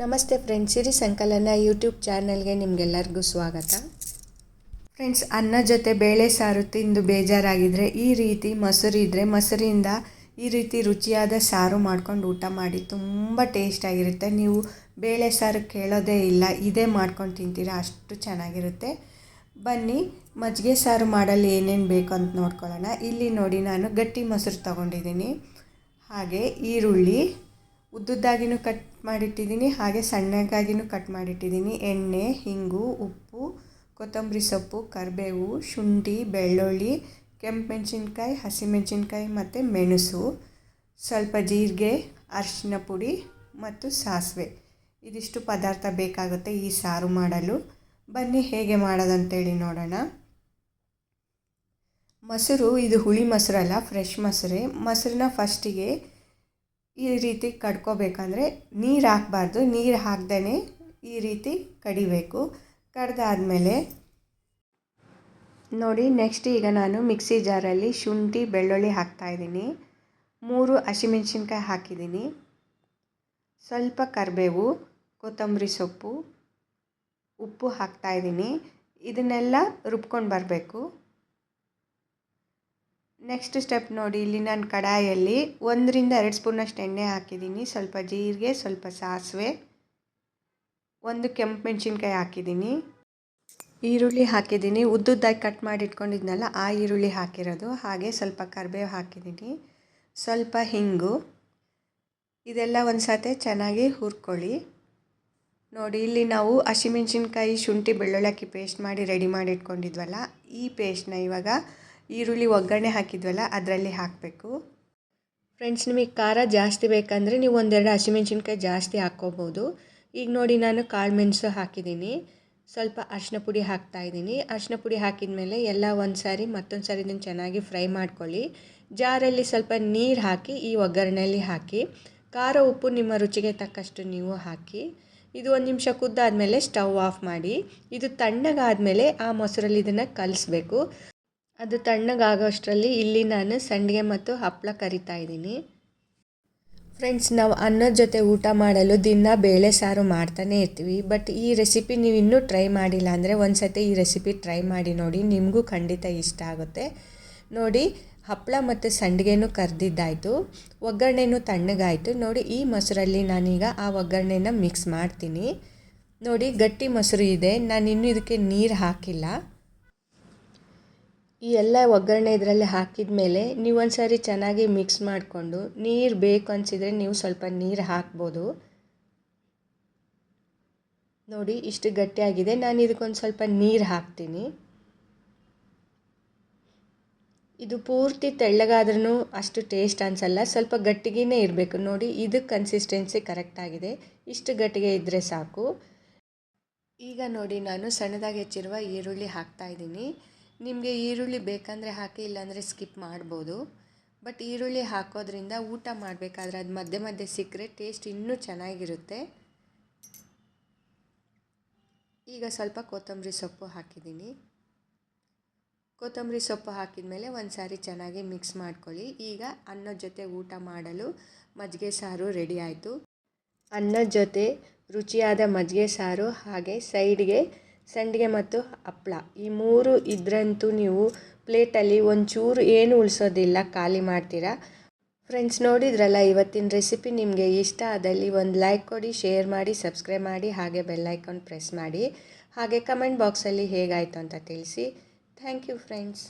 ನಮಸ್ತೆ ಫ್ರೆಂಡ್ಸ್ ಸಿರಿ ಸಂಕಲನ ಯೂಟ್ಯೂಬ್ ಚಾನಲ್ಗೆ ನಿಮಗೆಲ್ಲರಿಗೂ ಸ್ವಾಗತ. ಫ್ರೆಂಡ್ಸ್ ಅನ್ನ ಜೊತೆ ಬೇಳೆ ಸಾರು ತಿಂದು ಬೇಜಾರಾಗಿದ್ದರೆ ಈ ರೀತಿ ಮೊಸರು ಇದ್ದರೆ ಮೊಸರಿಂದ ಈ ರೀತಿ ರುಚಿಯಾದ ಸಾರು ಮಾಡ್ಕೊಂಡು ಊಟ ಮಾಡಿ ತುಂಬ ಟೇಸ್ಟಾಗಿರುತ್ತೆ ನೀವು ಬೇಳೆ ಸಾರು ಕೇಳೋದೇ ಇಲ್ಲ, ಇದೇ ಮಾಡ್ಕೊಂಡು ತಿಂತೀರಾ, ಅಷ್ಟು ಚೆನ್ನಾಗಿರುತ್ತೆ. ಬನ್ನಿ, ಮಜ್ಜಿಗೆ ಸಾರು ಮಾಡಲು ಏನೇನು ಬೇಕು ಅಂತ ನೋಡ್ಕೊಳ್ಳೋಣ. ಇಲ್ಲಿ ನೋಡಿ ನಾನು ಗಟ್ಟಿ ಮೊಸರು ತೊಗೊಂಡಿದ್ದೀನಿ. ಹಾಗೆ ಈರುಳ್ಳಿ ಉದ್ದುದ್ದಾಗಿನೂ ಕಟ್ ಮಾಡಿಟ್ಟಿದ್ದೀನಿ, ಹಾಗೆ ಸಣ್ಣಗಾಗಿನೂ ಕಟ್ ಮಾಡಿಟ್ಟಿದ್ದೀನಿ. ಎಣ್ಣೆ, ಹಿಂಗು, ಉಪ್ಪು, ಕೊತ್ತಂಬರಿ ಸೊಪ್ಪು, ಕರಿಬೇವು, ಶುಂಠಿ, ಬೆಳ್ಳುಳ್ಳಿ ಕೆಂಪು ಮೆಣಸಿನ್ಕಾಯಿ ಹಸಿಮೆಣಸಿನ್ಕಾಯಿ ಮತ್ತು ಮೆಣಸು, ಸ್ವಲ್ಪ ಜೀರಿಗೆ, ಅರಿಶಿನ ಪುಡಿ ಮತ್ತು ಸಾಸಿವೆ. ಇದಿಷ್ಟು ಪದಾರ್ಥ ಬೇಕಾಗುತ್ತೆ ಈ ಸಾರು ಮಾಡಲು. ಬನ್ನಿ ಹೇಗೆ ಮಾಡೋದಂತೇಳಿ ನೋಡೋಣ. ಮೊಸರು, ಇದು ಹುಳಿ ಮೊಸರಲ್ಲ, ಫ್ರೆಶ್ ಮೊಸರೇ. ಮೊಸರನ್ನ ಫಸ್ಟಿಗೆ ಈ ರೀತಿ ಕಡ್ಕೋಬೇಕಂದ್ರೆ ನೀರು ಹಾಕಬಾರ್ದು. ನೀರು ಹಾಕ್ದೇ ಈ ರೀತಿ ಕಡಿಬೇಕು. ಕಡ್ದಾದಮೇಲೆ ನೋಡಿ ನೆಕ್ಸ್ಟ್ ಈಗ ನಾನು ಮಿಕ್ಸಿ ಜಾರಲ್ಲಿ ಶುಂಠಿ, ಬೆಳ್ಳುಳ್ಳಿ ಹಾಕ್ತಾಯಿದ್ದೀನಿ ಮೂರು ಹಸಿಮೆಣ್ಸಿನ್ಕಾಯಿ ಹಾಕಿದ್ದೀನಿ. ಸ್ವಲ್ಪ ಕರಿಬೇವು, ಕೊತ್ತಂಬರಿ ಸೊಪ್ಪು, ಉಪ್ಪು ಹಾಕ್ತಾಯಿದ್ದೀನಿ ಇದನ್ನೆಲ್ಲ ರುಬ್ಕೊಂಡು ಬರಬೇಕು. ನೆಕ್ಸ್ಟ್ ಸ್ಟೆಪ್ ನೋಡಿ, ಇಲ್ಲಿ ನಾನು ಕಡಾಯಲ್ಲಿ ಒಂದರಿಂದ ಎರಡು ಸ್ಪೂನಷ್ಟು ಎಣ್ಣೆ ಹಾಕಿದ್ದೀನಿ. ಸ್ವಲ್ಪ ಜೀರಿಗೆ, ಸ್ವಲ್ಪ ಸಾಸಿವೆ, ಒಂದು ಕೆಂಪು ಮೆಣಸಿನ್ಕಾಯಿ ಹಾಕಿದ್ದೀನಿ. ಈರುಳ್ಳಿ ಹಾಕಿದ್ದೀನಿ. ಉದ್ದುದ್ದಾಗಿ ಕಟ್ ಮಾಡಿ ಇಟ್ಕೊಂಡಿದ್ನಲ್ಲ, ಆ ಈರುಳ್ಳಿ ಹಾಕಿರೋದು. ಹಾಗೆ ಸ್ವಲ್ಪ ಕರಿಬೇವು ಹಾಕಿದ್ದೀನಿ. ಸ್ವಲ್ಪ ಹಿಂಗು. ಇದೆಲ್ಲ ಒಂದು ಸತೆ ಚೆನ್ನಾಗಿ ಹುರ್ಕೊಳ್ಳಿ. ನೋಡಿ, ಇಲ್ಲಿ ನಾವು ಹಸಿಮೆಣ್ಸಿನ್ಕಾಯಿ ಶುಂಠಿ ಬೆಳ್ಳುಳ್ಳಿ ಪೇಸ್ಟ್ ಮಾಡಿ ರೆಡಿ ಮಾಡಿ ಇಟ್ಕೊಂಡಿದ್ವಲ್ಲ, ಈ ಪೇಸ್ಟ್ನ ಇವಾಗ ಈರುಳ್ಳಿ ಒಗ್ಗರಣೆ ಹಾಕಿದ್ವಲ್ಲ, ಅದರಲ್ಲಿ ಹಾಕಬೇಕು. ಫ್ರೆಂಡ್ಸ್ ನಿಮಗೆ ಖಾರ ಜಾಸ್ತಿ ಬೇಕಂದರೆ ನೀವು ಒಂದೆರಡು ಹಸಿಮೆಣ್ಸಿನ್ಕಾಯಿ ಜಾಸ್ತಿ ಹಾಕ್ಕೋಬೋದು. ಈಗ ನೋಡಿ, ನಾನು ಕಾಳು ಮೆಣಸು ಹಾಕಿದ್ದೀನಿ. ಸ್ವಲ್ಪ ಅರಿಶಿನ ಪುಡಿ ಹಾಕ್ತಾಯಿದ್ದೀನಿ ಅರಿಶಿನ ಪುಡಿ ಹಾಕಿದ ಮೇಲೆ ಎಲ್ಲ ಒಂದು ಸಾರಿ ಮತ್ತೊಂದು ಸಾರಿ ಇದನ್ನು ಚೆನ್ನಾಗಿ ಫ್ರೈ ಮಾಡ್ಕೊಳ್ಳಿ. ಜಾರಲ್ಲಿ ಸ್ವಲ್ಪ ನೀರು ಹಾಕಿ, ಈ ಒಗ್ಗರಣೆಯಲ್ಲಿ ಹಾಕಿ. ಖಾರ ಉಪ್ಪು ನಿಮ್ಮ ರುಚಿಗೆ ತಕ್ಕಷ್ಟು ನೀವು ಹಾಕಿ. ಇದು ಒಂದು ನಿಮಿಷ ಕುದ್ದಾದಮೇಲೆ ಸ್ಟವ್ ಆಫ್ ಮಾಡಿ. ಇದು ತಣ್ಣಗಾದಮೇಲೆ ಆ ಮೊಸರಲ್ಲಿ ಇದನ್ನು ಕಲಿಸ್ಬೇಕು. ಅದು ತಣ್ಣಗಾಗೋಷ್ಟರಲ್ಲಿ ಇಲ್ಲಿ ನಾನು ಸಂಡಿಗೆ ಮತ್ತು ಹಪ್ಪಳ ಕರಿತಾ ಇದ್ದೀನಿ. ಫ್ರೆಂಡ್ಸ್, ನಾವು ಅನ್ನದ ಜೊತೆ ಊಟ ಮಾಡಲು ದಿನ ಬೇಳೆ ಸಾರು ಮಾಡ್ತಾನೆ ಇರ್ತೀವಿ. ಬಟ್ ಈ ರೆಸಿಪಿ ನೀವು ಇನ್ನೂ ಟ್ರೈ ಮಾಡಿಲ್ಲ ಅಂದರೆ ಒಂದು ಸತಿ ಈ ರೆಸಿಪಿ ಟ್ರೈ ಮಾಡಿ ನೋಡಿ. ನಿಮಗೂ ಖಂಡಿತ ಇಷ್ಟ ಆಗುತ್ತೆ. ನೋಡಿ ಹಪ್ಪಳ ಮತ್ತು ಸಂಡಿಗೆನೂ ಕರೆದಿದ್ದಾಯಿತು. ಒಗ್ಗರಣೆನೂ ತಣ್ಣಗಾಯಿತು. ನೋಡಿ, ಈ ಮೊಸರಲ್ಲಿ ನಾನೀಗ ಆ ಒಗ್ಗರಣೆನ ಮಿಕ್ಸ್ ಮಾಡ್ತೀನಿ. ನೋಡಿ, ಗಟ್ಟಿ ಮೊಸರು ಇದೆ. ನಾನು ಇನ್ನೂ ಇದಕ್ಕೆ ನೀರು ಹಾಕಿಲ್ಲ. ಈ ಎಲ್ಲ ಒಗ್ಗರಣೆ ಇದರಲ್ಲಿ ಹಾಕಿದ ಮೇಲೆ ನೀವು ಒಂದು ಸಾರಿ ಚೆನ್ನಾಗಿ ಮಿಕ್ಸ್ ಮಾಡಿಕೊಂಡು ನೀರು ಬೇಕು ಅನಿಸಿದರೆ ನೀವು ಸ್ವಲ್ಪ ನೀರು ಹಾಕ್ಬೋದು. ನೋಡಿ ಇಷ್ಟು ಗಟ್ಟಿಯಾಗಿದೆ. ನಾನು ಇದಕ್ಕೊಂದು ಸ್ವಲ್ಪ ನೀರು ಹಾಕ್ತೀನಿ. ಇದು ಪೂರ್ತಿ ತೆಳ್ಳಗಾದ್ರೂ ಅಷ್ಟು ಟೇಸ್ಟ್ ಅನಿಸಲ್ಲ. ಸ್ವಲ್ಪ ಗಟ್ಟಿಗೆನೇ ಇರಬೇಕು. ನೋಡಿ ಇದು ಕನ್ಸಿಸ್ಟೆನ್ಸಿ ಕರೆಕ್ಟಾಗಿದೆ ಇಷ್ಟು ಗಟ್ಟಿಗೆ ಇದ್ದರೆ ಸಾಕು. ಈಗ ನೋಡಿ ನಾನು ಸಣ್ಣದಾಗಿ ಹೆಚ್ಚಿರುವ ಈರುಳ್ಳಿ ಹಾಕ್ತಾಯಿದ್ದೀನಿ ನಿಮಗೆ ಈರುಳ್ಳಿ ಬೇಕಂದರೆ ಹಾಕಿ, ಇಲ್ಲಾಂದರೆ ಸ್ಕಿಪ್ ಮಾಡ್ಬೋದು. ಬಟ್ ಈರುಳ್ಳಿ ಹಾಕೋದ್ರಿಂದ ಊಟ ಮಾಡಬೇಕಾದ್ರೆ ಅದು ಮಧ್ಯೆ ಮಧ್ಯೆ ಸಿಕ್ಕರೆ ಟೇಸ್ಟ್ ಇನ್ನೂ ಚೆನ್ನಾಗಿರುತ್ತೆ. ಈಗ ಸ್ವಲ್ಪ ಕೊತ್ತಂಬರಿ ಸೊಪ್ಪು ಹಾಕಿದ್ದೀನಿ. ಕೊತ್ತಂಬರಿ ಸೊಪ್ಪು ಹಾಕಿದ ಮೇಲೆ ಒಂದು ಸಾರಿ ಚೆನ್ನಾಗಿ ಮಿಕ್ಸ್ ಮಾಡ್ಕೊಳ್ಳಿ. ಈಗ ಅನ್ನದ ಜೊತೆ ಊಟ ಮಾಡಲು ಮಜ್ಜಿಗೆ ಸಾರು ರೆಡಿ ಆಯಿತು. ಅನ್ನದ ಜೊತೆ ರುಚಿಯಾದ ಮಜ್ಜಿಗೆ ಸಾರು ಹಾಗೆ ಸೈಡ್ಗೆ ಸಂಡಿಗೆ ಮತ್ತು ಹಪ್ಪಳ ಈ ಮೂರು ಇದ್ರಂತೂ ನೀವು ಪ್ಲೇಟಲ್ಲಿ ಒಂಚೂರು ಏನು ಉಳಿಸೋದಿಲ್ಲ, ಖಾಲಿ ಮಾಡ್ತೀರಾ? ಫ್ರೆಂಡ್ಸ್ ನೋಡಿದ್ರಲ್ಲ, ಇವತ್ತಿನ ರೆಸಿಪಿ ನಿಮಗೆ ಇಷ್ಟ ಆದಲ್ಲಿ ಒಂದು ಲೈಕ್ ಕೊಡಿ ಶೇರ್ ಮಾಡಿ ಸಬ್ಸ್ಕ್ರೈಬ್ ಮಾಡಿ, ಹಾಗೆ ಬೆಲ್ಲೈಕಾನ್ ಪ್ರೆಸ್ ಮಾಡಿ. ಹಾಗೆ ಕಮೆಂಟ್ ಬಾಕ್ಸಲ್ಲಿ ಹೇಗಾಯಿತು ಅಂತ ತಿಳಿಸಿ. Thank you friends